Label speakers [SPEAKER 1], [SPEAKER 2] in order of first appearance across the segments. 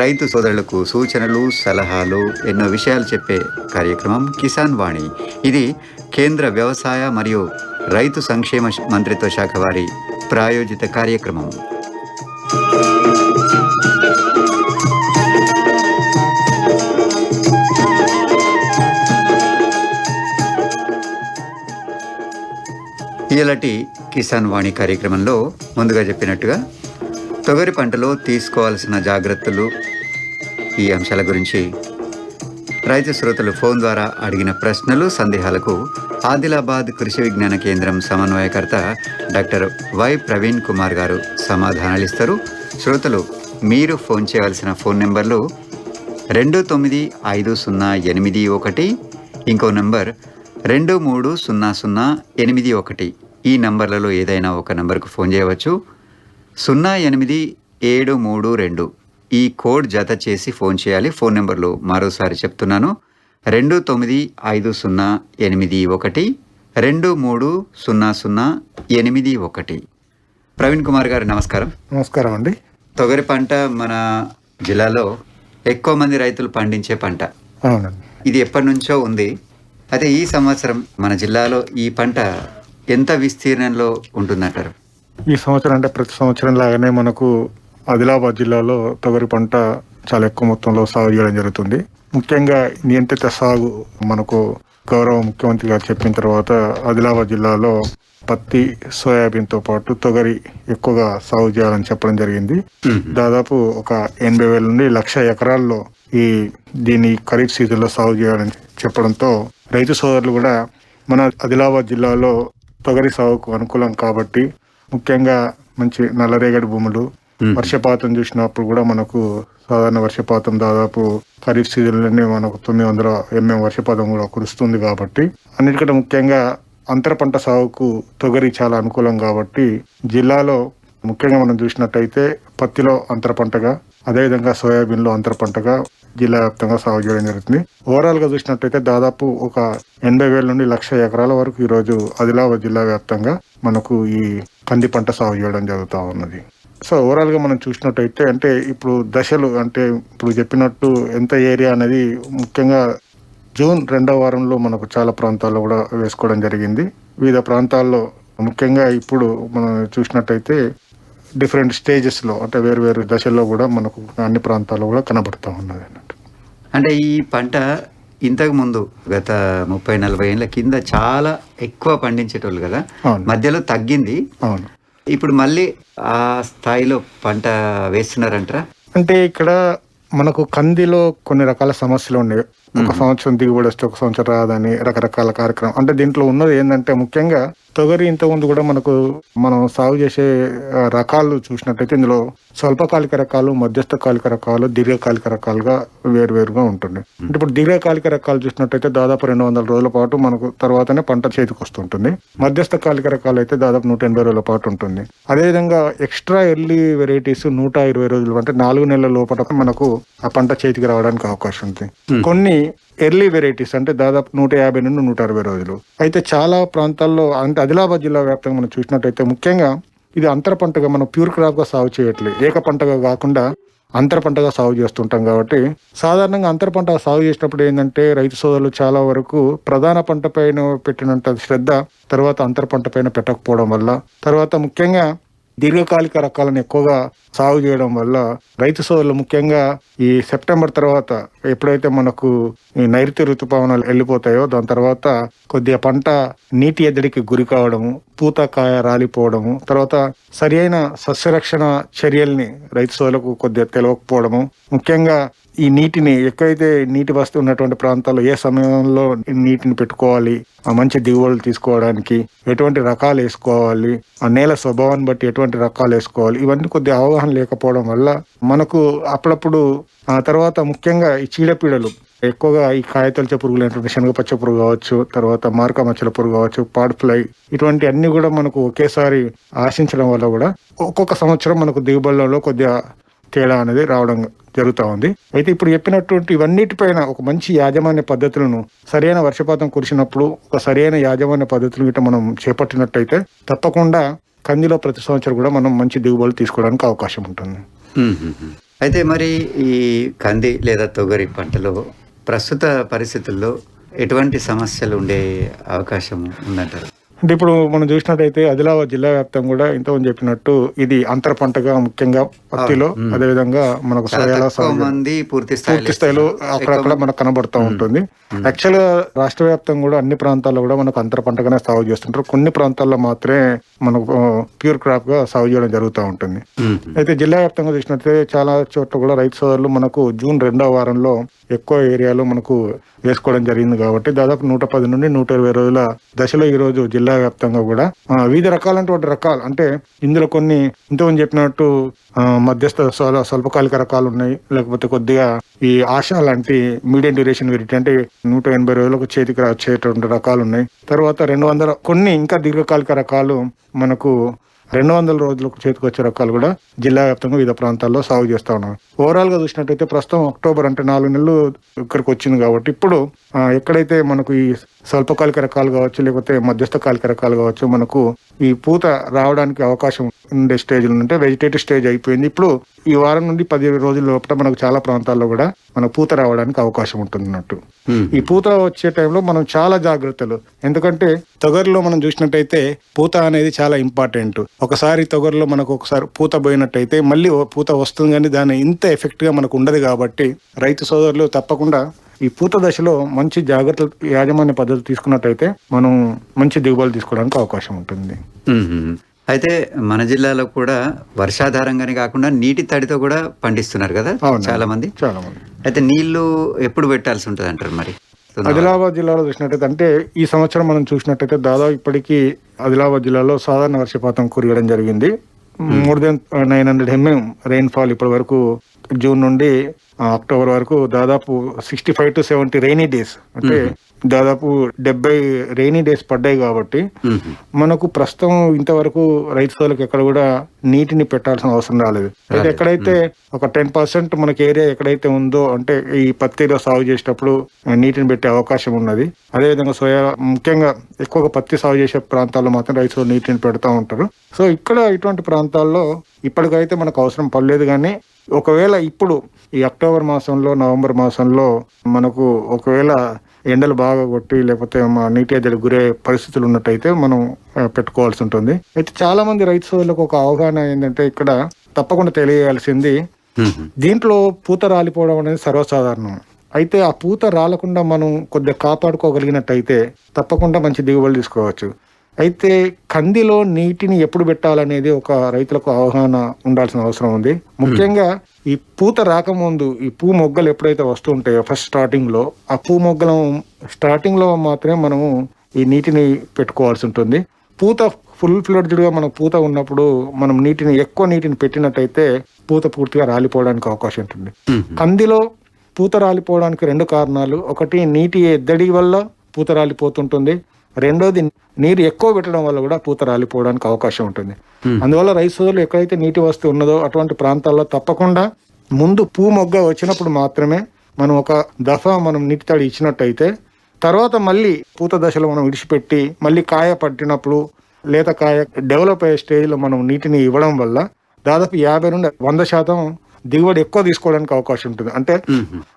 [SPEAKER 1] రైతు సోదరులకు సూచనలు సలహాలు ఎన్నో విషయాలు చెప్పే కార్యక్రమం కిసాన్ వాణి. ఇది కేంద్ర వ్యవసాయ మరియు రైతు సంక్షేమ మంత్రిత్వ శాఖ వారి ప్రాయోజిత కార్యక్రమం. ఇలాంటి కిసాన్ వాణి కార్యక్రమంలో ముందుగా చెప్పినట్టుగా తొగరి పంటలో తీసుకోవాల్సిన జాగ్రత్తలు ఈ అంశాల గురించి రైతు శ్రోతలు ఫోన్ ద్వారా అడిగిన ప్రశ్నలు సందేహాలకు ఆదిలాబాద్ కృషి విజ్ఞాన కేంద్రం సమన్వయకర్త డాక్టర్ వై ప్రవీణ్ కుమార్ గారు సమాధానాలు ఇస్తారు శ్రోతలు మీరు ఫోన్ చేయాల్సిన ఫోన్ నెంబర్లు రెండు తొమ్మిది ఐదు సున్నా ఎనిమిది ఒకటి ఇంకో నంబర్ రెండు మూడు సున్నా సున్నా ఎనిమిది ఒకటి. ఈ నంబర్లలో ఏదైనా ఒక నంబర్కు ఫోన్ చేయవచ్చు. సున్నా ఎనిమిది ఏడు మూడు రెండు. ఈ కోడ్ జత చేసి ఫోన్ చేయాలి. ఫోన్ నెంబర్లు మరోసారి చెప్తున్నాను. రెండు తొమ్మిది ఐదు సున్నా ఎనిమిది ఒకటి. రెండు మూడు సున్నా సున్నా ఎనిమిది ఒకటి. ప్రవీణ్ కుమార్ గారు నమస్కారం.
[SPEAKER 2] నమస్కారం అండి.
[SPEAKER 1] తొగరి పంట మన జిల్లాలో ఎక్కువ మంది రైతులు పండించే పంట. ఇది ఎప్పటి నుంచో ఉంది. అయితే ఈ సంవత్సరం మన జిల్లాలో ఈ పంట ఎంత విస్తీర్ణంలో ఉంటుందంటారు?
[SPEAKER 2] ఈ సంవత్సరం అంటే ప్రతి సంవత్సరం లాగానే మనకు ఆదిలాబాద్ జిల్లాలో తొగరి పంట చాలా ఎక్కువ మొత్తంలో సాగు చేయడం జరుగుతుంది. ముఖ్యంగా నియంత్రిత సాగు మనకు గౌరవ ముఖ్యమంత్రి గారు చెప్పిన తర్వాత ఆదిలాబాద్ జిల్లాలో పత్తి సోయాబీన్తో పాటు తొగరి ఎక్కువగా సాగు చేయాలని చెప్పడం జరిగింది. దాదాపు ఒక ఎనభై వేల నుండి లక్ష ఎకరాల్లో ఈ దీన్ని ఖరీఫ్ సీజన్లో సాగు చేయాలని చెప్పడంతో రైతు సోదరులు కూడా మన ఆదిలాబాద్ జిల్లాలో తొగరి సాగుకు అనుకూలం కాబట్టి ముఖ్యంగా మంచి నల్లరేగడి భూములు. వర్షపాతం చూసినప్పుడు కూడా మనకు సాధారణ వర్షపాతం దాదాపు ఖరీఫ్ సీజన్లోనే మనకు తొమ్మిది వందల ఎంఎం వర్షపాతం కూడా కురుస్తుంది కాబట్టి అన్నిటికంటే ముఖ్యంగా అంతర పంట సాగుకు తొగరి చాలా అనుకూలం కాబట్టి జిల్లాలో ముఖ్యంగా మనం చూసినట్టయితే పత్తిలో అంతర పంటగా అదేవిధంగా సోయాబీన్లో అంతర పంటగా జిల్లా వ్యాప్తంగా సాగు చేయడం జరుగుతుంది. ఓవరాల్గా చూసినట్టయితే దాదాపు ఒక ఎనభై వేల నుండి లక్ష ఎకరాల వరకు ఈ రోజు ఆదిలాబాద్ జిల్లా వ్యాప్తంగా మనకు ఈ కంది పంట సాగు చేయడం జరుగుతూ ఉన్నది. సో ఓవరాల్గా మనం చూసినట్టయితే అంటే ఇప్పుడు దశలు అంటే ఇప్పుడు చెప్పినట్టు ఎంత ఏరియా అనేది ముఖ్యంగా జూన్ రెండవ వారంలో మనకు చాలా ప్రాంతాల్లో కూడా వేసుకోవడం జరిగింది. వివిధ ప్రాంతాల్లో ముఖ్యంగా ఇప్పుడు మనం చూసినట్టయితే డిఫరెంట్ స్టేజెస్లో అంటే వేరు వేరు దశల్లో కూడా మనకు అన్ని ప్రాంతాల్లో కూడా కనబడుతూ ఉన్నది అన్నట్టు.
[SPEAKER 1] అంటే ఈ పంట ఇంతకు ముందు గత ముప్పై నలభై ఏళ్ళ కింద చాలా ఎక్కువ పండించేటోళ్ళు కదా. మధ్యలో తగ్గింది.
[SPEAKER 2] అవును.
[SPEAKER 1] ఇప్పుడు మళ్ళీ ఆ స్థాయిలో పంట వేస్తున్నారంటారా?
[SPEAKER 2] అంటే ఇక్కడ మనకు కందిలో కొన్ని రకాల సమస్యలు ఉన్నాయి. ఒక సంవత్సరం దిగుబడి వస్తే ఒక సంవత్సరం రాదని రకరకాల కార్యక్రమం. అంటే దీంట్లో ఉన్నది ఏంటంటే ముఖ్యంగా తొగరి ఇంతకుముందు కూడా మనకు మనం సాగు చేసే రకాలు చూసినట్టయితే ఇందులో స్వల్పకాలిక రకాలు మధ్యస్థకాలిక రకాలు దీర్ఘకాలిక రకాలుగా వేరువేరుగా ఉంటుంది. అంటే ఇప్పుడు దీర్ఘకాలిక రకాలు చూసినట్టయితే దాదాపు రెండు వందల రోజుల పాటు మనకు తర్వాతనే పంట చేతికి వస్తుంటుంది. మధ్యస్థకాలిక రకాలు అయితే దాదాపు నూట ఎనభై రోజుల పాటు ఉంటుంది. అదేవిధంగా ఎక్స్ట్రా ఎర్లీ వెరైటీస్ నూట ఇరవై రోజులు అంటే నాలుగు నెలల లోపల మనకు ఆ పంట చేతికి రావడానికి అవకాశం ఉంది. కొన్ని ఎర్లీ వెరైటీస్ అంటే దాదాపు నూట యాభై నుండి నూట అరవై రోజులు. అయితే చాలా ప్రాంతాల్లో అంటే ఆదిలాబాద్ జిల్లా వ్యాప్తంగా మనం చూసినట్టయితే ముఖ్యంగా ఇది అంతర పంటగా మనం ప్యూర్ క్రాప్గా సాగు చేయట్లేదు. ఏక పంటగా కాకుండా అంతర పంటగా సాగు చేస్తుంటాం కాబట్టి సాధారణంగా అంతర పంట సాగు చేసినప్పుడు ఏంటంటే రైతు సోదరులు చాలా వరకు ప్రధాన పంట పైన పెట్టినంత శ్రద్ధ తర్వాత అంతర పంట పైన పెట్టకపోవడం వల్ల. తర్వాత ముఖ్యంగా దీర్ఘకాలిక రకాలను ఎక్కువగా సాగు చేయడం వల్ల రైతు సోదరులు ముఖ్యంగా ఈ సెప్టెంబర్ తర్వాత ఎప్పుడైతే మనకు ఈ నైరుతి ఋతుపవనాలు వెళ్ళిపోతాయో దాని తర్వాత కొద్దిగా పంట నీటి ఎద్దడికి గురి కావడము పూత కాయ రాలిపోవడము తర్వాత సరి అయిన సస్యరక్షణ చర్యల్ని రైతు సోదరులకు కొద్దిగా తెలియకపోవడము ముఖ్యంగా ఈ నీటిని ఎక్కడైతే నీటి వస్తు ఉన్నటువంటి ప్రాంతాల్లో ఏ సమయంలో నీటిని పెట్టుకోవాలి ఆ మంచి దిగుబడులు తీసుకోవడానికి ఎటువంటి రకాలు వేసుకోవాలి ఆ నేల స్వభావాన్ని బట్టి ఎటువంటి రకాలు వేసుకోవాలి ఇవన్నీ కొద్దిగా అవగాహన లేకపోవడం వల్ల మనకు అప్పుడప్పుడు ఆ తర్వాత ముఖ్యంగా ఈ చీడపీడలు ఎక్కువగా ఈ కాయతొలచే పురుగులు ఏంటంటే శనగపచ్చ పురుగు కావచ్చు తర్వాత మార్క మచ్చల పురుగు కావచ్చు పాడ్ ఫ్లై ఇటువంటి అన్ని కూడా మనకు ఒకేసారి ఆశించడం వల్ల కూడా ఒక్కొక్క సంవత్సరం మనకు దిగుబడులలో కొద్దిగా తేడా అనేది రావడం జరుగుతూ ఉంది. అయితే ఇప్పుడు చెప్పినటువంటి ఇవన్నిటిపైన ఒక మంచి యాజమాన్య పద్ధతులను సరైన వర్షపాతం కురిసినప్పుడు ఒక సరైన యాజమాన్య పద్ధతులు గిట్ట మనం చేపట్టినట్టయితే తప్పకుండా కందిలో ప్రతి సంవత్సరం కూడా మనం మంచి దిగుబడులు తీసుకోవడానికి అవకాశం ఉంటుంది.
[SPEAKER 1] అయితే మరి ఈ కంది లేదా తొగరి పంటలో ప్రస్తుత పరిస్థితుల్లో ఎటువంటి సమస్యలు ఉండే అవకాశం ఉందంటారు?
[SPEAKER 2] అంటే ఇప్పుడు మనం చూసినట్టయితే ఆదిలాబాద్ జిల్లా వ్యాప్తంగా కూడా ఇంతకుముందు చెప్పినట్టు ఇది అంతర పంటగా ముఖ్యంగా పత్తిలో అదేవిధంగా మనకు
[SPEAKER 1] మంది పూర్తి స్థాయిలో
[SPEAKER 2] అక్కడక్కడ మనకు కనబడుతూ ఉంటుంది. యాక్చువల్గా రాష్ట్ర వ్యాప్తంగా కూడా అన్ని ప్రాంతాల్లో కూడా మనకు అంతర పంటగానే సాగు చేస్తుంటారు. కొన్ని ప్రాంతాల్లో మాత్రమే మనకు ప్యూర్ క్రాప్గా సాగు చేయడం జరుగుతూ ఉంటుంది. అయితే జిల్లా వ్యాప్తంగా చూసినట్లయితే చాలా చోట్ల కూడా రైతు సోదరులు మనకు జూన్ రెండవ వారంలో ఎక్కువ ఏరియాలో మనకు వేసుకోవడం జరిగింది కాబట్టి దాదాపు నూట పది నుండి నూట ఇరవై రోజుల దశలో ఈ రోజు జిల్లా వ్యాప్తంగా కూడా వివిధ రకాలంటే రకాలు అంటే ఇందులో కొన్ని ఇంతకుముందు చెప్పినట్టు మధ్యస్థ స్వల్పకాలిక రకాలు ఉన్నాయి. లేకపోతే కొద్దిగా ఈ ఆశ లాంటి మీడియం డ్యూరేషన్ వెరైటీ అంటే నూట ఎనభై రోజులకు చేతికి వచ్చేటువంటి రకాలు ఉన్నాయి. తర్వాత రెండు వందల కొన్ని ఇంకా దీర్ఘకాలిక రకాలు మనకు రెండు వందల రోజులకు చేతికి వచ్చే రకాలు కూడా జిల్లా వ్యాప్తంగా వివిధ ప్రాంతాల్లో సాగు చేస్తా ఉన్నాం. ఓవరాల్గా చూసినట్టయితే ప్రస్తుతం అక్టోబర్ అంటే నాలుగు నెలలు ఇక్కడికి వచ్చింది కాబట్టి ఇప్పుడు ఎక్కడైతే మనకు ఈ స్వల్పకాలిక రకాలు కావచ్చు లేకపోతే మధ్యస్థ కాలిక రకాలు కావచ్చు మనకు ఈ పూత రావడానికి అవకాశం ఉండే స్టేజ్ అంటే వెజిటేటివ్ స్టేజ్ అయిపోయింది. ఇప్పుడు ఈ వారం నుండి పది రోజుల లోపల మనకు చాలా ప్రాంతాల్లో కూడా మనకు పూత రావడానికి అవకాశం ఉంటుంది అన్నట్టు. ఈ పూత వచ్చే టైంలో మనం చాలా జాగ్రత్తలు. ఎందుకంటే తొగరిలో మనం చూసినట్టయితే పూత అనేది చాలా ఇంపార్టెంట్ ఒకసారి తొగరిలో మనకు ఒకసారి పూత పోయినట్టయితే మళ్ళీ పూత వస్తుంది కానీ దాని ఇంత ఎఫెక్ట్గా మనకు ఉండదు కాబట్టి రైతు సోదరులు తప్పకుండా ఈ పూత దశలో మంచి జాగ్రత్తలు యాజమాన్య పద్ధతులు తీసుకున్నట్టయితే మనం మంచి దిగుబడులు తీసుకోవడానికి అవకాశం ఉంటుంది.
[SPEAKER 1] అయితే మన జిల్లాలో కూడా వర్షాధారంగానే కాకుండా నీటి తడితో కూడా పండిస్తున్నారు కదా. చాలా మంది
[SPEAKER 2] చాలా మంది
[SPEAKER 1] అయితే నీళ్ళు ఎప్పుడు పెట్టాల్సి ఉంటుంది అంటారు మరి
[SPEAKER 2] ఆదిలాబాద్ జిల్లాలో చూసినట్టయితే అంటే ఈ సంవత్సరం మనం చూసినట్టయితే దాదాపు ఇప్పటికీ ఆదిలాబాద్ జిల్లాలో సాధారణ వర్షపాతం కురియడం జరిగింది. More than nine hundred mm rainfall ఇప్పటి వరకు జూన్ నుండి అక్టోబర్ వరకు దాదాపు sixty five to seventy rainy days అంటే దాదాపు డెబ్బై రెయినీ డేస్ పడ్డాయి కాబట్టి. మనకు ప్రస్తుతం ఇంతవరకు రైతు సోదరులకు ఎక్కడ కూడా నీటిని పెట్టాల్సిన అవసరం రాలేదు. అయితే ఎక్కడైతే ఒక టెన్ పర్సెంట్ మనకి ఏరియా ఎక్కడైతే ఉందో అంటే ఈ పత్తిలో సాగు చేసేటప్పుడు నీటిని పెట్టే అవకాశం ఉన్నది. అదేవిధంగా సోయా ముఖ్యంగా ఎక్కువగా పత్తి సాగు చేసే ప్రాంతాల్లో మాత్రం రైతు సోదరులు నీటిని పెడతా ఉంటారు. సో ఇక్కడ ఇటువంటి ప్రాంతాల్లో ఇప్పటికైతే మనకు అవసరం పడలేదు కానీ ఒకవేళ ఇప్పుడు ఈ అక్టోబర్ మాసంలో నవంబర్ మాసంలో మనకు ఒకవేళ ఎండలు బాగా కొట్టి లేకపోతే మా నీటి ఎద్దడి గురే పరిస్థితులు ఉన్నట్టయితే మనం పెట్టుకోవాల్సి ఉంటుంది. అయితే చాలా మంది రైతు సోదరులకు ఒక అవగాహన ఏంటంటే ఇక్కడ తప్పకుండా తెలియజేయాల్సింది
[SPEAKER 1] మ్మ్.
[SPEAKER 2] దీంట్లో పూత రాలిపోవడం అనేది సర్వసాధారణం. అయితే ఆ పూత రాలకుండా మనం కొద్దిగా కాపాడుకోగలిగినట్టయితే తప్పకుండా మంచి దిగుబడి తీసుకోవచ్చు. అయితే కందిలో నీటిని ఎప్పుడు పెట్టాలనేది ఒక రైతులకు అవగాహన ఉండాల్సిన అవసరం ఉంది. ముఖ్యంగా ఈ పూత రాకముందు ఈ పూ మొగ్గలు ఎప్పుడైతే వస్తుంటాయో ఫస్ట్ స్టార్టింగ్లో ఆ పూ మొగ్గలు స్టార్టింగ్లో మాత్రమే మనము ఈ నీటిని పెట్టుకోవాల్సి ఉంటుంది. పూత ఫుల్ ఫ్లెడ్జ్డ్గా మనకు పూత ఉన్నప్పుడు మనం నీటిని ఎక్కువ నీటిని పెట్టినట్టయితే పూత పూర్తిగా రాలిపోవడానికి అవకాశం ఉంటుంది. కందిలో పూత రాలిపోవడానికి రెండు కారణాలు. ఒకటి నీటి ఎద్దడి వల్ల పూత రాలిపోతుంటుంది. రెండోది నీరు ఎక్కువ పెట్టడం వల్ల కూడా పూత రాలిపోవడానికి అవకాశం ఉంటుంది. అందువల్ల రైతు సోదరులు ఎక్కడైతే నీటి వస్తువు ఉన్నదో అటువంటి ప్రాంతాల్లో తప్పకుండా ముందు పూ మొగ్గ వచ్చినప్పుడు మాత్రమే మనం ఒక దఫా మనం నీటి తడి ఇచ్చినట్టయితే తర్వాత మళ్ళీ పూత దశలో మనం విడిచిపెట్టి మళ్ళీ కాయ పట్టినప్పుడు లేత కాయ డెవలప్ అయ్యే స్టేజ్లో మనం నీటిని ఇవ్వడం వల్ల దాదాపు యాభై నుండి వంద శాతం దిగుబడి ఎక్కువ తీసుకోవడానికి అవకాశం ఉంటుంది. అంటే.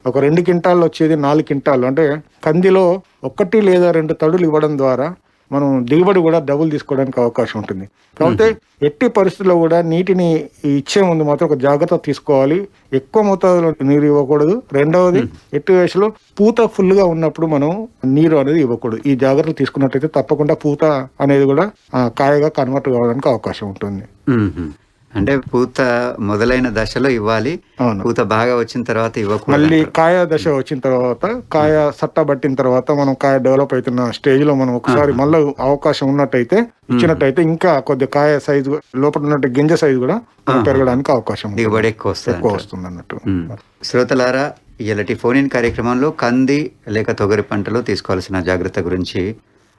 [SPEAKER 2] ఒక రెండు క్వింటాలు వచ్చేది నాలుగు క్వింటాలు అంటే కందిలో ఒకటి లేదా రెండు తడులు ఇవ్వడం ద్వారా మనం దిగుబడి కూడా డబుల్ తీసుకోవడానికి అవకాశం ఉంటుంది. కాబట్టి ఎట్టి పరిస్థితుల్లో కూడా నీటిని ఇచ్చే ముందు మాత్రం ఒక జాగ్రత్త తీసుకోవాలి. ఎక్కువ మోతాదులో నీరు ఇవ్వకూడదు. రెండవది ఎట్టి వయసులో పూత ఫుల్గా ఉన్నప్పుడు మనం నీరు అనేది ఇవ్వకూడదు. ఈ జాగ్రత్తలు తీసుకున్నట్టయితే తప్పకుండా పూత అనేది కూడా కాయగా కన్వర్ట్ కావడానికి అవకాశం ఉంటుంది.
[SPEAKER 1] అంటే పూత మొదలైన దశలో ఇవ్వాలి పూత బాగా వచ్చిన తర్వాత ఇవ్వకూడదు
[SPEAKER 2] మళ్ళీ. కాయ దశ వచ్చిన తర్వాత కాయ సట్ట పట్టిన తర్వాత మనం కాయ డెవలప్ అవుతున్న స్టేజ్లో మనం ఒకసారి మళ్ళీ అవకాశం ఉన్నట్టయితే ఇచ్చినట్టయితే ఇంకా కొద్ది కాయ సైజు లోపల ఉన్నట్టు గింజ సైజు కూడా పెరగడానికి అవకాశం.
[SPEAKER 1] దిగుబడి ఎక్కువ వస్తుంది
[SPEAKER 2] ఎక్కువ. వస్తుంది అన్నట్టు.
[SPEAKER 1] శ్రోతలారా ఇలాంటి ఫోన్ ఇన్ కార్యక్రమంలో కంది లేక తొగరి పంటలో తీసుకోవాల్సిన జాగ్రత్త గురించి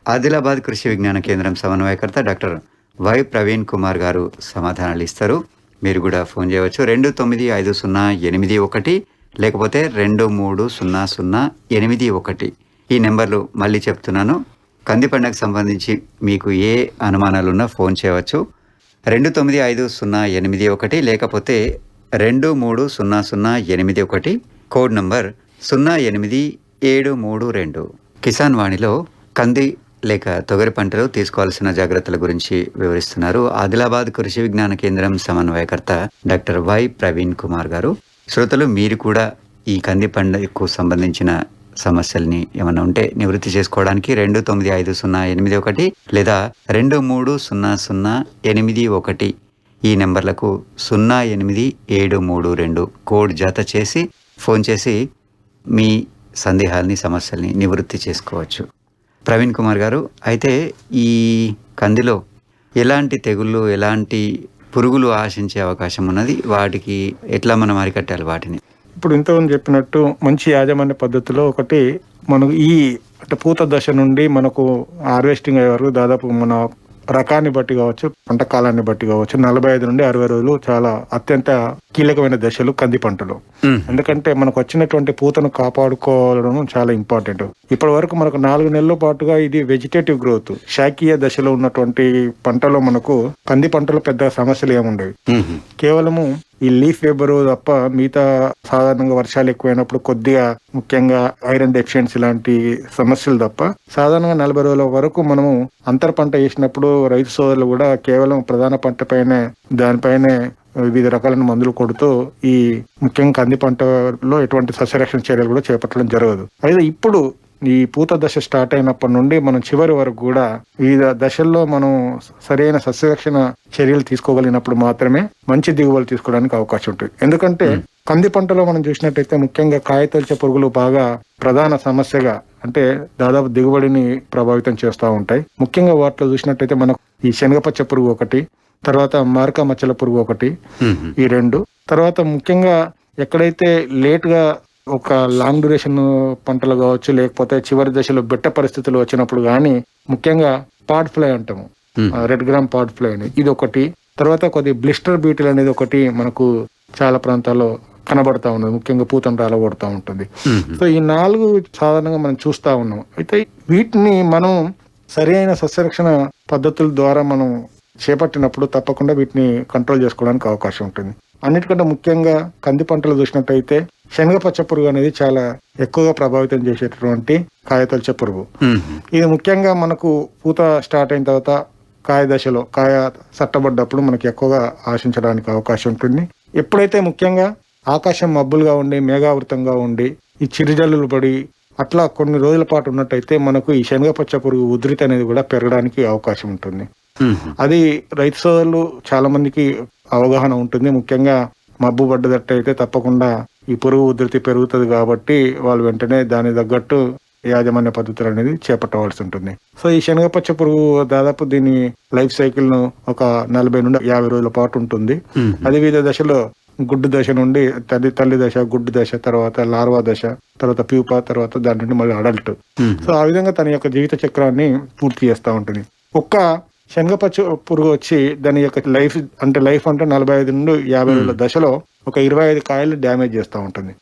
[SPEAKER 1] ఆదిలాబాద్ కృషి విజ్ఞాన కేంద్రం సమన్వయకర్త డాక్టర్ వై ప్రవీణ్ కుమార్ గారు సమాధానాలు ఇస్తారు. మీరు కూడా ఫోన్ చేయవచ్చు. రెండు తొమ్మిది ఐదు సున్నా ఎనిమిది ఒకటి లేకపోతే రెండు మూడు సున్నా సున్నా ఎనిమిది ఒకటి. ఈ నెంబర్లు మళ్ళీ చెప్తున్నాను. కంది పంటకు సంబంధించి మీకు ఏ అనుమానాలున్నా ఫోన్ చేయవచ్చు. రెండు తొమ్మిది ఐదు సున్నా ఎనిమిది ఒకటి లేకపోతే రెండు మూడు సున్నా సున్నా ఎనిమిది ఒకటి. కోడ్ నంబర్ సున్నా ఎనిమిది ఏడు మూడు రెండు. కిసాన్ వాణిలో కంది లేక తొగరి పంటలో తీసుకోవాల్సిన జాగ్రత్తల గురించి వివరిస్తున్నారు. ఆదిలాబాద్ కృషి విజ్ఞాన కేంద్రం సమన్వయకర్త డాక్టర్ వై ప్రవీణ్ కుమార్ గారు. శ్రోతలు మీరు కూడా ఈ కంది పండుగకు సంబంధించిన సమస్యల్ని ఏమైనా ఉంటే నివృత్తి చేసుకోవడానికి రెండు తొమ్మిది ఐదు సున్నా ఎనిమిది ఒకటి లేదా రెండు మూడు సున్నా సున్నా ఎనిమిది ఒకటి ఈ నెంబర్లకు సున్నా ఎనిమిది ఏడు మూడు రెండు కోడ్ జత చేసి ఫోన్ చేసి మీ సందేహాల్ని సమస్యల్ని నివృత్తి చేసుకోవచ్చు. ప్రవీణ్ కుమార్ గారు. అయితే ఈ కందిలో ఎలాంటి తెగుళ్ళు ఎలాంటి పురుగులు ఆశించే అవకాశం ఉన్నది? వాటికి ఎట్లా మనం అరికట్టాలి వాటిని?
[SPEAKER 2] ఇప్పుడు ఇంతకుముందు చెప్పినట్టు మంచి యాజమాన్య పద్ధతిలో ఒకటి మనకు ఈ అంటే పూత దశ నుండి మనకు హార్వెస్టింగ్ అయ్యే వరకు దాదాపు మన రకాన్ని బట్టి కావచ్చు పంట కాలాన్ని బట్టి కావచ్చు నలభై ఐదు నుండి అరవై రోజులు చాలా అత్యంత కీలకమైన దశలు కంది పంటలు. ఎందుకంటే మనకు వచ్చినటువంటి పూతను కాపాడుకోవడం చాలా ఇంపార్టెంట్. ఇప్పటి వరకు మనకు నాలుగు నెలల పాటుగా ఇది వెజిటేటివ్ గ్రోత్. శాఖీయ దశలో ఉన్నటువంటి పంటలో మనకు కంది పంటలో పెద్ద సమస్యలు ఏముండవు. కేవలము ఈ లీఫ్ వేబర్ తప్ప మిగతా సాధారణంగా వర్షాలు ఎక్కువైనప్పుడు కొద్దిగా ముఖ్యంగా ఐరన్ డెఫిషియన్సీ లాంటి సమస్యలు తప్ప సాధారణంగా నలభై రోజుల వరకు మనము అంతర పంట వేసినప్పుడు రైతు సోదరులు కూడా కేవలం ప్రధాన పంటపైనే దానిపైనే వివిధ రకాలైన మందులు కొడుతూ ఈ ముఖ్యంగా కంది పంటలో ఎటువంటి సస్యరక్షణ చర్యలు కూడా చేపట్టడం జరగదు. అయితే ఇప్పుడు ఈ పూత దశ స్టార్ట్ అయినప్పటి నుండి మనం చివరి వరకు కూడా వివిధ దశల్లో మనం సరైన సస్యరక్షణ చర్యలు తీసుకోగలిగినప్పుడు మాత్రమే మంచి దిగుబడులు తీసుకోవడానికి అవకాశం ఉంటుంది. ఎందుకంటే కంది పంటలో మనం చూసినట్టయితే ముఖ్యంగా కాయతొలిచే పురుగులు బాగా ప్రధాన సమస్యగా అంటే దాదాపు దిగుబడిని ప్రభావితం చేస్తూ ఉంటాయి. ముఖ్యంగా వాటిలో చూసినట్టయితే మనకు ఈ శనగపచ్చ పురుగు ఒకటి తర్వాత మార్క మచ్చల పురుగు ఒకటి ఈ రెండు. తర్వాత ముఖ్యంగా ఎక్కడైతే లేట్గా ఒక లాంగ్ డ్యూరేషన్ పంటలు కావచ్చు లేకపోతే చివరి దశలో బెట్ట పరిస్థితులు వచ్చినప్పుడు కానీ ముఖ్యంగా పాడ్ ఫ్లై అంటాము. రెడ్ గ్రామ్ పాడ్ ఫ్లై అని. ఇది ఒకటి తర్వాత కొద్ది బ్లిస్టర్ బీటిల్ అనేది ఒకటి మనకు చాలా ప్రాంతాల్లో కనబడతా ఉన్నది. ముఖ్యంగా పూతను రాలగొడతా ఉంటుంది. సో ఈ నాలుగు సాధారణంగా మనం చూస్తా ఉన్నాం. అయితే వీటిని మనం సరి అయిన సస్యరక్షణ పద్ధతుల ద్వారా మనం చేపట్టినప్పుడు తప్పకుండా వీటిని కంట్రోల్ చేసుకోవడానికి అవకాశం ఉంటుంది. అన్నిటికంటే ముఖ్యంగా కంది పంటలు చూసినట్టయితే శనగ పచ్చ పురుగు అనేది చాలా ఎక్కువగా ప్రభావితం చేసేటటువంటి కాయతొలిచే పురుగు. ఇది ముఖ్యంగా మనకు పూత స్టార్ట్ అయిన తర్వాత కాయ దశలో కాయ సట్టబడ్డప్పుడు మనకి ఎక్కువగా ఆశించడానికి అవకాశం ఉంటుంది. ఎప్పుడైతే ముఖ్యంగా ఆకాశం మబ్బులుగా ఉండి మేఘావృతంగా ఉండి ఈ చిరుజల్లులు పడి అట్లా కొన్ని రోజుల పాటు ఉన్నట్టయితే మనకు ఈ శనగపచ్చ పురుగు ఉధృతి అనేది కూడా పెరగడానికి అవకాశం ఉంటుంది. అది రైతు సోదరులు చాలా మందికి అవగాహన ఉంటుంది. ముఖ్యంగా మబ్బు పడ్డదట్టయితే తప్పకుండా ఈ పురుగు ఉధృతి పెరుగుతుంది కాబట్టి వాళ్ళు వెంటనే దాని తగ్గట్టు యాజమాన్య పద్ధతులు అనేది చేపట్టవలసి ఉంటుంది. సో ఈ శనగపచ్చ పురుగు దాదాపు దీని లైఫ్ సైకిల్ను ఒక నలభై నుండి యాభై రోజుల పాటు ఉంటుంది. అది వివిధ దశలో గుడ్డు దశ నుండి తల్లి తల్లి దశ గుడ్డు దశ తర్వాత లార్వా దశ తర్వాత ప్యూపా తర్వాత దాని నుండి మళ్ళీ అడల్ట్. సో ఆ విధంగా తన యొక్క జీవిత చక్రాన్ని పూర్తి చేస్తూ ఉంటుంది. ఒక్క శనగపచ్చ పురుగు వచ్చి దాని యొక్క లైఫ్ అంటే లైఫ్ అంటే నలభై ఐదు నుండి యాభై రోజుల దశలో ఒక ఇరవై ఐదు కాయలు డ్యామేజ్ చేస్తూ ఉంటుంది.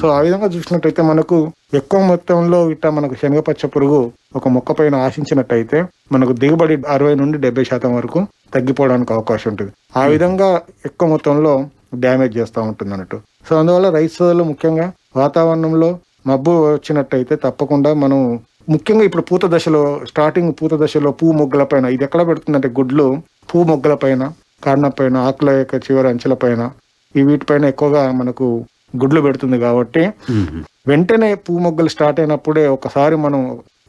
[SPEAKER 2] సో ఆ విధంగా చూసినట్టయితే మనకు ఎక్కువ మొత్తంలో ఇట్లా మనకు శనగపచ్చ పురుగు ఒక మొక్క పైన ఆశించినట్టయితే మనకు దిగుబడి అరవై నుండి డెబ్బై శాతం వరకు తగ్గిపోవడానికి అవకాశం ఉంటుంది. ఆ విధంగా ఎక్కువ మొత్తంలో డ్యామేజ్ చేస్తూ ఉంటుంది అన్నట్టు సో అందువల్ల రైతు సోదరులు ముఖ్యంగా వాతావరణంలో మబ్బు వచ్చినట్టయితే తప్పకుండా మనం ముఖ్యంగా ఇప్పుడు పూత దశలో స్టార్టింగ్ పూత దశలో పువ్వు మొగ్గల పైన ఇది ఎక్కడ పెడుతుందంటే గుడ్లు పువ్వు మొగ్గల పైన కాండం పైన ఆకుల యొక్క చివరి అంచెల పైన ఈ వీటిపైన ఎక్కువగా మనకు గుడ్లు పెడుతుంది కాబట్టి వెంటనే పువ్వు మొగ్గలు స్టార్ట్ అయినప్పుడే ఒకసారి మనం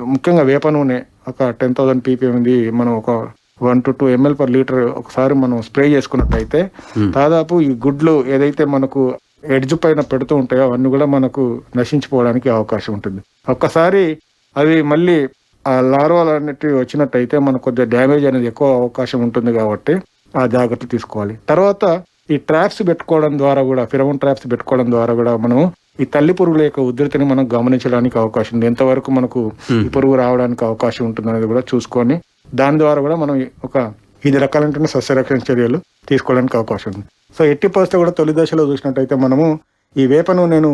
[SPEAKER 2] ముఖ్యంగా వేప నూనె ఒక టెన్ థౌసండ్ పీపీఎంది మనం ఒక one to two ml per litre ఒకసారి మనం స్ప్రే చేసుకున్నట్టయితే దాదాపు ఈ గుడ్లు ఏదైతే మనకు ఎడ్జ్ పైన పెడుతూ ఉంటాయో అవన్నీ కూడా మనకు నశించిపోవడానికి అవకాశం ఉంటుంది. ఒక్కసారి అవి మళ్ళీ ఆ లార్వాలు అనేటివి వచ్చినట్టయితే మనకు కొద్దిగా డ్యామేజ్ అనేది ఎక్కువ అవకాశం ఉంటుంది కాబట్టి ఆ జాగ్రత్త తీసుకోవాలి. తర్వాత ఈ ట్రాప్స్ పెట్టుకోవడం ద్వారా కూడా ఫిరమోన్ ట్రాప్స్ పెట్టుకోవడం ద్వారా కూడా మనం ఈ తల్లి పురుగుల యొక్క ఉధృతిని మనం గమనించడానికి అవకాశం ఉంది. ఎంతవరకు మనకు ఈ పురుగు రావడానికి అవకాశం ఉంటుంది అనేది కూడా చూసుకొని దాని ద్వారా కూడా మనం ఒక ఇది రకాలైన సస్యరక్షణ చర్యలు తీసుకోవడానికి అవకాశం ఉంది. సో ఎట్టి పరిస్థితి కూడా తొలి దశలో చూసినట్టయితే మనము ఈ వేపను నేను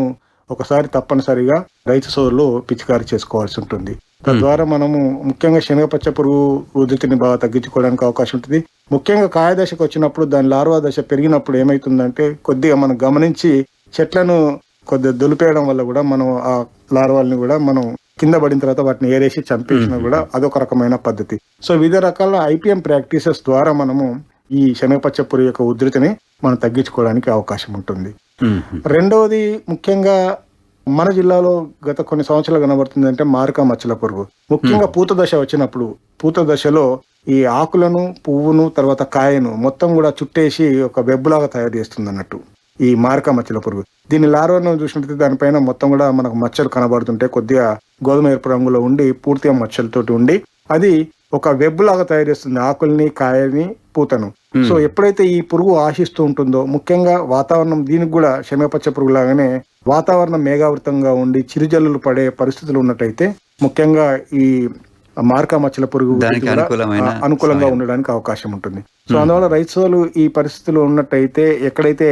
[SPEAKER 2] ఒకసారి తప్పనిసరిగా రైతు సోదరులు పిచికారి చేసుకోవాల్సి ఉంటుంది. తద్వారా మనము ముఖ్యంగా శనగపచ్చ పురుగు ఉధృతిని బాగా తగ్గించుకోవడానికి అవకాశం ఉంటుంది. ముఖ్యంగా కాయ దశకు వచ్చినప్పుడు దాని లార్వా దశ పెరిగినప్పుడు ఏమైతుందంటే కొద్దిగా మనం గమనించి చెట్లను కొద్దిగా దులిపేయడం వల్ల కూడా మనం ఆ లార్వాల్ని కూడా మనం కింద పడిన తర్వాత వాటిని ఏరేసి చంపేసినా కూడా అదొక రకమైన పద్ధతి. సో వివిధ రకాల ఐపీఎం ప్రాక్టీసెస్ ద్వారా మనము ఈ శనగపచ్చ పురుగు యొక్క ఉధృతిని మనం తగ్గించుకోవడానికి అవకాశం ఉంటుంది. రెండవది ముఖ్యంగా మన జిల్లాలో గత కొన్ని సంవత్సరాలు కనబడుతుంది అంటే మారక మచ్చల పురుగు. ముఖ్యంగా పూత దశ వచ్చినప్పుడు పూత దశలో ఈ ఆకులను పువ్వును తర్వాత కాయను మొత్తం కూడా చుట్టేసి ఒక వెబ్బులాగా తయారు చేస్తుంది అన్నట్టు ఈ మారక మచ్చల పురుగు. దీని లార్వాను చూసినట్లయితే దానిపైన మొత్తం కూడా మనకు మచ్చలు కనబడుతుంటే కొద్దిగా గోధుమ ఎరుపు రంగులో ఉండి పూర్తిగా మచ్చలతోటి ఉండి అది ఒక వెబ్ లాగా తయారు చేస్తుంది. ఆకుల్ని కాయని పూతను. సో ఎప్పుడైతే ఈ పురుగు ఆశిస్తూ ఉంటుందో ముఖ్యంగా వాతావరణం దీనికి కూడా శనగపచ్చ పురుగు లాగానే వాతావరణం మేఘావృతంగా ఉండి చిరుజల్లులు పడే పరిస్థితులు ఉన్నట్టయితే ముఖ్యంగా ఈ మార్కా మచ్చల పురుగు అనుకూలంగా ఉండడానికి అవకాశం ఉంటుంది. సో అందువల్ల రైతు సోదరులు ఈ పరిస్థితులు ఉన్నట్టయితే ఎక్కడైతే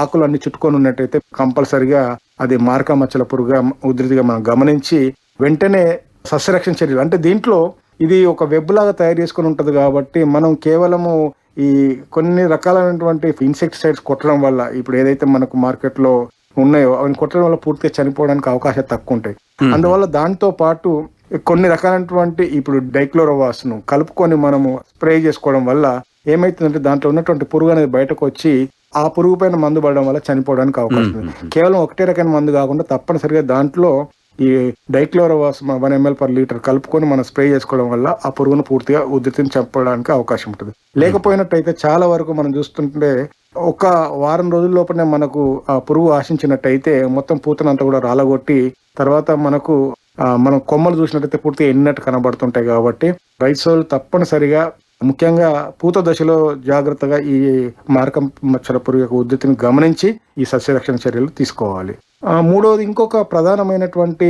[SPEAKER 2] ఆకులు అన్ని చుట్టుకొని ఉన్నట్టయితే కంపల్సరిగా అది మార్కా మచ్చల పురుగుగా ఉధృతిగా మనం గమనించి వెంటనే సస్యరక్షణ చర్యలు అంటే దీంట్లో ఇది ఒక వెబ్ లాగా తయారు చేసుకుని ఉంటది కాబట్టి మనం కేవలము ఈ కొన్ని రకాలైనటువంటి ఇన్సెక్టిసైడ్స్ కొట్టడం వల్ల ఇప్పుడు ఏదైతే మనకు మార్కెట్లో ఉన్నాయో అవి కొట్టడం వల్ల పూర్తిగా చనిపోవడానికి అవకాశాలు తక్కువ ఉంటాయి. అందువల్ల దాంతో పాటు కొన్ని రకాలైనటువంటి ఇప్పుడు డైక్లోరోవాస్ను కలుపుకొని మనము స్ప్రే చేసుకోవడం వల్ల ఏమైతుందంటే దాంట్లో ఉన్నటువంటి పురుగు అనేది బయటకు వచ్చి ఆ పురుగు పైన మందు పడడం వల్ల చనిపోవడానికి అవకాశం ఉంది. కేవలం ఒకటే రకమైన మందు కాకుండా తప్పనిసరిగా దాంట్లో ఈ dichlorvos one ml per litre కలుపుకొని మనం స్ప్రే చేసుకోవడం వల్ల ఆ పురుగును పూర్తిగా ఉధృతిని చంపడానికి అవకాశం ఉంటుంది. లేకపోయినట్టయితే చాలా వరకు మనం చూస్తుంటే ఒక వారం రోజుల లోపలనే మనకు ఆ పురుగు ఆశించినట్టయితే మొత్తం పూతనంతా కూడా రాలగొట్టి తర్వాత మనకు మనం కొమ్మలు చూసినట్టయితే పూర్తిగా ఎన్నట్టు కనబడుతుంటాయి కాబట్టి రైతు తప్పనిసరిగా ముఖ్యంగా పూత దశలో జాగ్రత్తగా ఈ మారకం మచ్చల పురుగు యొక్క ఉద్ధృతిని గమనించి ఈ సస్యరక్షణ చర్యలు తీసుకోవాలి. ఆ, మూడవది ఇంకొక ప్రధానమైనటువంటి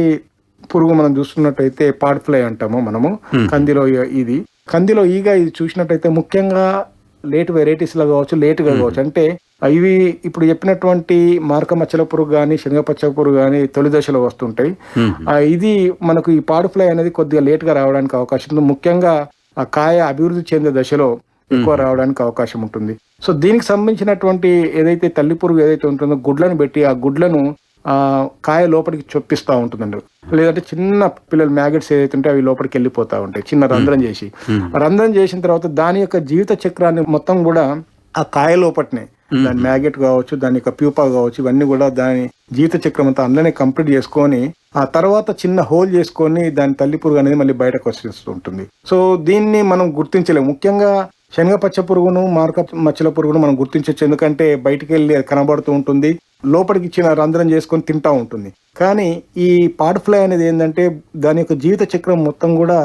[SPEAKER 2] పురుగు మనం చూస్తున్నట్టయితే పాడ్ ఫ్లై అంటాము మనము కందిలో ఇది. కందిలో ఈగ ఇది చూసినట్టయితే ముఖ్యంగా లేట్ వెరైటీస్లో కావచ్చు లేట్గా కావచ్చు అంటే ఇవి ఇప్పుడు చెప్పినటువంటి మార్క మచ్చల పురుగు కానీ శనగపచ్చ పురుగు కానీ తొలి దశలో వస్తుంటాయి. ఆ, ఇది మనకు ఈ పాడు ఫ్లై అనేది కొద్దిగా లేట్గా రావడానికి అవకాశం ఉంది. ముఖ్యంగా ఆ కాయ అభివృద్ధి చెందే దశలో ఎక్కువ రావడానికి అవకాశం ఉంటుంది. సో దీనికి సంబంధించినటువంటి ఏదైతే తల్లి పురుగు ఏదైతే ఉంటుందో గుడ్లను పెట్టి ఆ గుడ్లను ఆ కాయ లోపలికి చొప్పిస్తూ ఉంటుందండి లేదంటే చిన్న పిల్లలు మ్యాగెట్స్ ఏదైతే ఉంటే అవి లోపలికి వెళ్ళిపోతా ఉంటాయి. చిన్న రంధ్రం చేసి. రంధ్రం చేసిన తర్వాత దాని యొక్క జీవిత చక్రాన్ని మొత్తం కూడా ఆ కాయ లోపటనే దాని మ్యాగెట్ కావచ్చు దాని యొక్క ప్యూపా కావచ్చు ఇవన్నీ కూడా దాని జీవిత చక్రం అంతా అందులోనే కంప్లీట్ చేసుకొని ఆ తర్వాత చిన్న హోల్ చేసుకొని దాని తల్లి పురుగు అనేది మళ్ళీ బయటకు వచ్చేస్తూ ఉంటుంది. సో దీన్ని మనం గుర్తించలేము. ముఖ్యంగా శనగ పచ్చ పురుగును మార్క మచ్చల పురుగును మనం గుర్తించవచ్చు. ఎందుకంటే బయటికి వెళ్ళి అది కనబడుతూ ఉంటుంది. లోపలికి ఇచ్చిన రంధ్రం చేసుకొని తింటా ఉంటుంది. కానీ ఈ పాడ్ ఫ్లై అనేది ఏంటంటే దాని యొక్క జీవిత చక్రం మొత్తం కూడా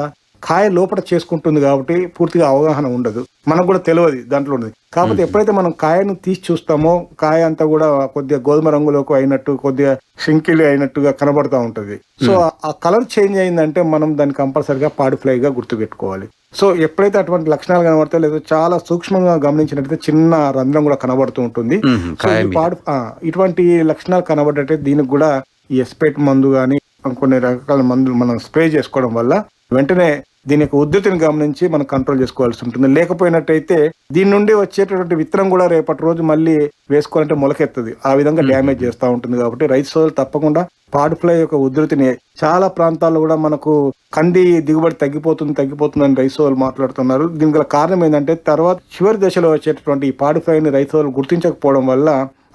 [SPEAKER 2] కాయ లోపల చేసుకుంటుంది కాబట్టి పూర్తిగా అవగాహన ఉండదు. మనకు కూడా తెలియదు దాంట్లో ఉన్నది. కాకపోతే ఎప్పుడైతే మనం కాయను తీసి చూస్తామో కాయ అంతా కూడా కొద్దిగా గోధుమ రంగులోకి అయినట్టు కొద్దిగా షింకిలి అయినట్టుగా కనబడతా ఉంటది. సో ఆ- కలర్ చేంజ్ అయిందంటే మనం దాన్ని కంపల్సరిగా పాడు ఫ్లైగా గుర్తుపెట్టుకోవాలి. సో ఎప్పుడైతే అటువంటి లక్షణాలు కనబడతాయో లేదో చాలా సూక్ష్మంగా గమనించినట్లయితే చిన్న రంధ్రం కూడా కనబడుతూ ఉంటుంది. సో పాడు ఇటువంటి లక్షణాలు కనబడ్డట్టే దీనికి కూడా ఈ ఎస్పేట్ మందు కానీ కొన్ని రకాల మందులు మనం స్ప్రే చేసుకోవడం వల్ల వెంటనే దీని యొక్క ఉద్ధృతిని గమనించి మనం కంట్రోల్ చేసుకోవాల్సి ఉంటుంది. లేకపోయినట్టయితే దీని నుండి వచ్చేటటువంటి విత్తనం కూడా రేపటి రోజు మళ్ళీ వేసుకోవాలంటే మొలకెత్తది ఆ విధంగా డ్యామేజ్ చేస్తూ ఉంటుంది కాబట్టి రైతు సోదరులు తప్పకుండా పాడు ఫ్లై యొక్క ఉధృతిని చాలా ప్రాంతాల్లో కూడా మనకు కంది దిగుబడి తగ్గిపోతుంది తగ్గిపోతుంది అని రైతు సోదరులు మాట్లాడుతున్నారు. దీనికి గల కారణం ఏంటంటే తర్వాత చివరి దశలో వచ్చేటటువంటి ఈ పాడు ఫ్లైని రైతు సోదరులు గుర్తించకపోవడం వల్ల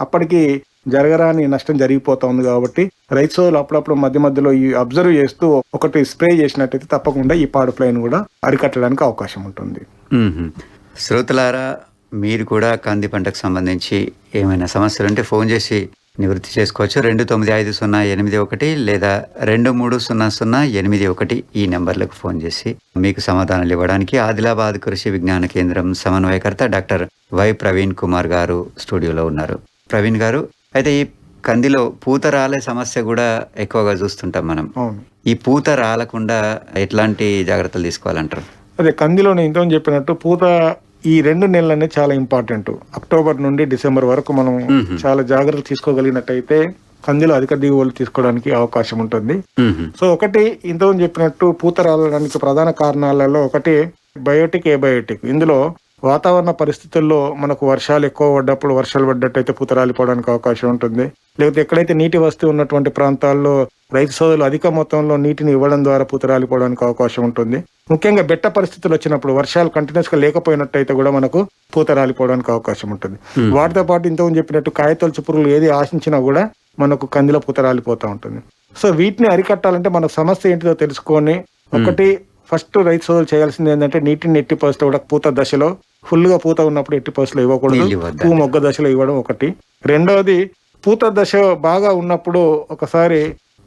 [SPEAKER 2] అప్పటికి జరగరాని నష్టం జరిగిపోతా ఉంది కాబట్టి రైతు సోదరులు అప్పుడప్పుడు మధ్య మధ్యలో ఈ అబ్జర్వ్ చేస్తూ ఒకటి స్ప్రే చేసినట్టయితే తప్పకుండా ఈ పాడు ప్లేన్ కూడా అరికట్టడానికి అవకాశం ఉంటుంది.
[SPEAKER 1] శ్రోతలారా మీరు కూడా కంది పంటకు సంబంధించి ఏమైనా సమస్యలు ఉంటే ఫోన్ చేసి నివృత్తి చేసుకోవచ్చు. రెండు తొమ్మిది ఐదు సున్నా ఎనిమిది ఒకటి లేదా రెండు మూడు సున్నా సున్నా ఎనిమిది ఒకటి ఈ నెంబర్లకు ఫోన్ చేసి మీకు సమాధానాలు ఇవ్వడానికి ఆదిలాబాద్ కృషి విజ్ఞాన కేంద్రం సమన్వయకర్త డాక్టర్ వై ప్రవీణ్ కుమార్ గారు స్టూడియోలో ఉన్నారు. ప్రవీణ్ గారు అయితే ఈ కందిలో పూత రాలే సమస్య కూడా ఎక్కువగా చూస్తుంటాం మనం. ఈ పూత రాలకుండా ఎట్లాంటి జాగ్రత్తలు తీసుకోవాలంటారు?
[SPEAKER 2] అదే కందిలో నేను ఇంతకుముందు చెప్పినట్టు పూత ఈ రెండు నెలలు అనేది చాలా ఇంపార్టెంట్. అక్టోబర్ నుండి డిసెంబర్ వరకు మనం చాలా జాగ్రత్తలు తీసుకోగలిగినట్టయితే కందిలో అధిక దిగుబడులు తీసుకోవడానికి అవకాశం ఉంటుంది. సో ఒకటి ఇంతకుముందు చెప్పినట్టు పూత రాలడానికి ప్రధాన కారణాలలో ఒకటి బయోటిక్ ఏబయోటిక్ ఇందులో వాతావరణ పరిస్థితుల్లో మనకు వర్షాలు ఎక్కువ పడ్డప్పుడు వర్షాలు పడ్డట్టయితే పూత రాలిపోవడానికి అవకాశం ఉంటుంది. లేకపోతే ఎక్కడైతే నీటి వస్తూ ఉన్నటువంటి ప్రాంతాల్లో రైతు సోదరులు అధిక మొత్తంలో నీటిని ఇవ్వడం ద్వారా పూత రాలిపోవడానికి అవకాశం ఉంటుంది. ముఖ్యంగా బెట్ట పరిస్థితులు వచ్చినప్పుడు వర్షాలు కంటిన్యూస్గా లేకపోయినట్టయితే కూడా మనకు పూత రాలిపోవడానికి అవకాశం ఉంటుంది. వాటితో పాటు ఇంతకుముందు చెప్పినట్టు కాయతొలచు పురుగులు ఏది ఆశించినా కూడా మనకు కందిలో పూత రాలిపోతూ ఉంటుంది. సో వీటిని అరికట్టాలంటే మన సమస్య ఏంటిదో తెలుసుకొని ఒకటి ఫస్ట్ రైతు సోదరులు చేయాల్సింది ఏంటంటే నీటిని ఎట్టి పరిస్థితి కూడా పూత దశలో ఫుల్గా పూత ఉన్నప్పుడు ఎట్టి పరిస్థితులు ఇవ్వకూడదు. పువ్వు మొగ్గ దశలో ఇవ్వడం ఒకటి రెండవది పూత దశ బాగా ఉన్నప్పుడు ఒకసారి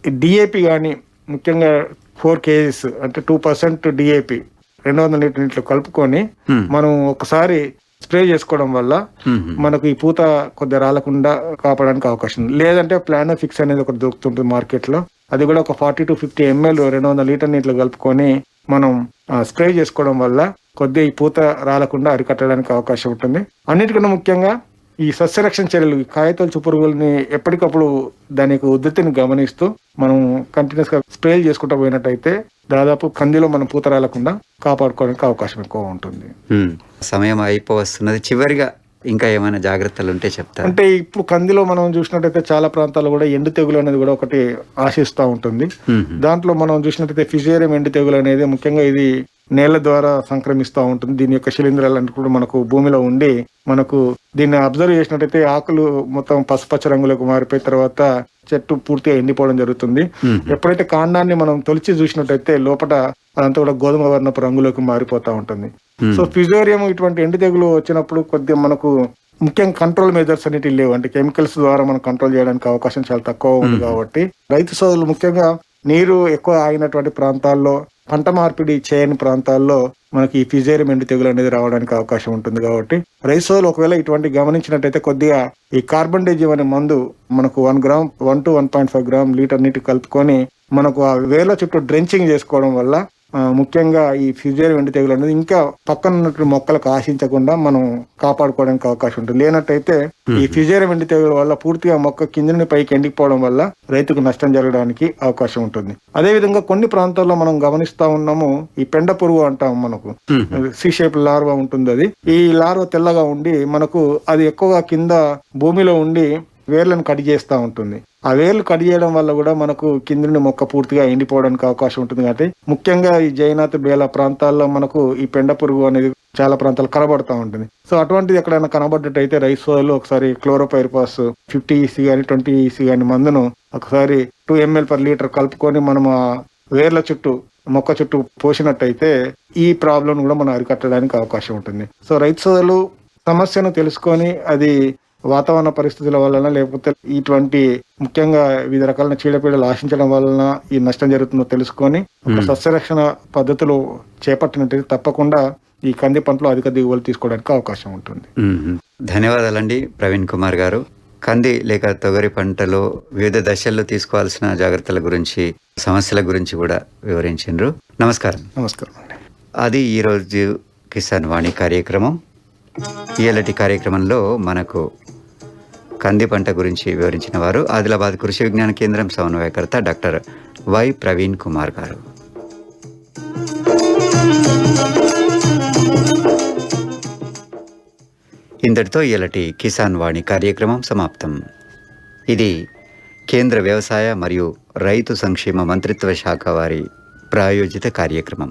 [SPEAKER 2] డిఏపి కానీ ముఖ్యంగా ఫోర్ కేజీస్ అంటే టూ పర్సెంట్ డిఏపి రెండు వందల లీటర్ నీటిలో కలుపుకొని. మనం ఒకసారి స్ప్రే చేసుకోవడం వల్ల. మనకు ఈ పూత కొద్దిగా రాలకుండా కాపాడడానికి అవకాశం ఉంది లేదంటే ప్లానో ఫిక్స్ అనేది ఒకటి దొరుకుతుంటుంది మార్కెట్లో అది కూడా ఒక ఫార్టీ టు ఫిఫ్టీ ఎంఎల్ రెండు వందల లీటర్ నీటిలో కలుపుకొని మనం స్ప్రే చేసుకోవడం వల్ల కొద్దిగా ఈ పూత రాలకుండా అరికట్టడానికి అవకాశం ఉంటుంది. అన్నిటికన్నా ముఖ్యంగా ఈ సస్యరక్షణ చర్యలు ఈ కాయతొలచు పురుగుల్ని ఎప్పటికప్పుడు దానికి ఉద్ధృతిని గమనిస్తూ మనం కంటిన్యూస్గా స్ప్రే చేసుకుంటూ పోయినట్టయితే దాదాపు కందిలో మనం పూత రాలకుండా కాపాడుకోవడానికి అవకాశం ఎక్కువ ఉంటుంది.
[SPEAKER 1] సమయం అయిపోవస్తున్నది. చివరిగా ఇంకా ఏమైనా జాగ్రత్తలు ఉంటే చెప్తారు?
[SPEAKER 2] అంటే ఇప్పుడు కందిలో మనం చూసినట్టయితే చాలా ప్రాంతాల్లో కూడా ఎండు తెగులు అనేది కూడా ఒకటి ఆశిస్తూ ఉంటుంది. దాంట్లో మనం చూసినట్టయితే ఫిజేరియం ఎండు తెగులు అనేది ముఖ్యంగా ఇది నేల ద్వారా సంక్రమిస్తూ ఉంటుంది. దీని యొక్క శిలీంధ్రాలు అంటే కూడా మనకు భూమిలో ఉండి మనకు దీన్ని అబ్జర్వ్ చేసినట్టయితే ఆకులు మొత్తం పసుపచ్చ రంగులకు మారిపోయిన తర్వాత చెట్టు పూర్తిగా ఎండిపోవడం జరుగుతుంది. ఎప్పుడైతే కాండాన్ని మనం తొలిచి చూసినట్టయితే లోపల అదంతా కూడా గోధుమ వర్ణపు రంగులోకి మారిపోతా ఉంటుంది. సో ఫిజోరియం ఇటువంటి ఎండు తెగులు వచ్చినప్పుడు కొద్దిగా మనకు ముఖ్యంగా కంట్రోల్ మెజర్స్ అనేవి లేవు. అంటే కెమికల్స్ ద్వారా మనం కంట్రోల్ చేయడానికి అవకాశం చాలా తక్కువ ఉంది కాబట్టి. రైతు సోదరులు ముఖ్యంగా నీరు ఎక్కువ ఆగినటువంటి ప్రాంతాల్లో పంట మార్పిడి చేయని ప్రాంతాల్లో మనకి ఈ ఫిజేరియం ఎండు తెగులు అనేది రావడానికి అవకాశం ఉంటుంది కాబట్టి. రైతు సోదరులు ఒకవేళ ఇటువంటి గమనించినట్టయితే కొద్దిగా ఈ కార్బన్ డైజిమ్ అనే మందు మనకు one gram one to one point five gram litre నీటి కలుపుకొని మనకు ఆ వేల చుట్టూ డ్రెంచింగ్ చేసుకోవడం వల్ల ముఖ్యంగా ఈ ఫ్యూజర్ వెండి తెగులు అనేది ఇంకా పక్కన ఉన్నటువంటి మొక్కలకు ఆశించకుండా మనం కాపాడుకోవడానికి అవకాశం ఉంటుంది. లేనట్టయితే ఈ ఫ్యూజర్ వెండి తెగుల వల్ల పూర్తిగా మొక్క కింద నుండి పైకి ఎండిపోవడం వల్ల రైతుకు నష్టం జరగడానికి అవకాశం ఉంటుంది. అదే విధంగా కొన్ని ప్రాంతాల్లో మనం గమనిస్తా ఉన్నాము ఈ పెండ పురుగు అంటాం మనకు. సి షేప్ లార్వా ఉంటుంది అది ఈ లార్వా తెల్లగా ఉండి మనకు అది ఎక్కువగా కింద భూమిలో ఉండి వేర్లను కట్ చేస్తూ ఉంటుంది. ఆ వేర్లు కట్ చేయడం వల్ల కూడా మనకు కింద నుండి మొక్క పూర్తిగా ఎండిపోవడానికి అవకాశం ఉంటుంది కాబట్టి ముఖ్యంగా ఈ జైనాథ్ బేల ప్రాంతాల్లో మనకు ఈ పెండ పురుగు అనేది చాలా ప్రాంతాలు కనబడుతూ ఉంటుంది. సో అటువంటిది ఎక్కడైనా కనబడ్డట్టయితే రైస్ సోయిల్ ఒకసారి క్లోరోపైరిపాస్ ఫిఫ్టీ ఈసీ కానీ ట్వంటీ ఈసీ కానీ మందును ఒకసారి టూ ఎంఎల్ పర్ లీటర్ కలుపుకొని మనం ఆ వేర్ల చుట్టూ మొక్క చుట్టూ పోసినట్టయితే ఈ ప్రాబ్లం కూడా మనం అరికట్టడానికి అవకాశం ఉంటుంది. సో రైతు సోదరులు సమస్యను తెలుసుకొని అది వాతావరణ పరిస్థితుల వలన లేకపోతే ఇటువంటి ముఖ్యంగా వివిధ రకాల చీడపీడలు ఆశించడం వలన ఈ నష్టం జరుగుతుందో తెలుసుకొని ఒక సస్యరక్షణ పద్ధతులు చేపట్టినట్టయితే తప్పకుండా ఈ కంది పంటలో అధిక దిగుబడులు తీసుకోవడానికి అవకాశం ఉంటుంది.
[SPEAKER 1] ధన్యవాదాలండి ప్రవీణ్ కుమార్ గారు. కంది లేక తొగరి పంటలో వివిధ దశల్లో తీసుకోవాల్సిన జాగ్రత్తల గురించి సమస్యల గురించి కూడా వివరించారు నమస్కారం.
[SPEAKER 2] నమస్కారం
[SPEAKER 1] అది ఈరోజు కిసాన్ వాణి కార్యక్రమం. ఇయలటి కార్యక్రమంలో మనకు కంది పంట గురించి వివరించిన వారు ఆదిలాబాద్ కృషి విజ్ఞాన కేంద్రం సమన్వయకర్త డాక్టర్ వై ప్రవీణ్ కుమార్ గారు. ఇంతటితో ఇయలటి కిసాన్ వాణి కార్యక్రమం సమాప్తం. ఇది కేంద్ర వ్యవసాయ మరియు రైతు సంక్షేమ మంత్రిత్వ శాఖ వారి ప్రాయోజిత కార్యక్రమం.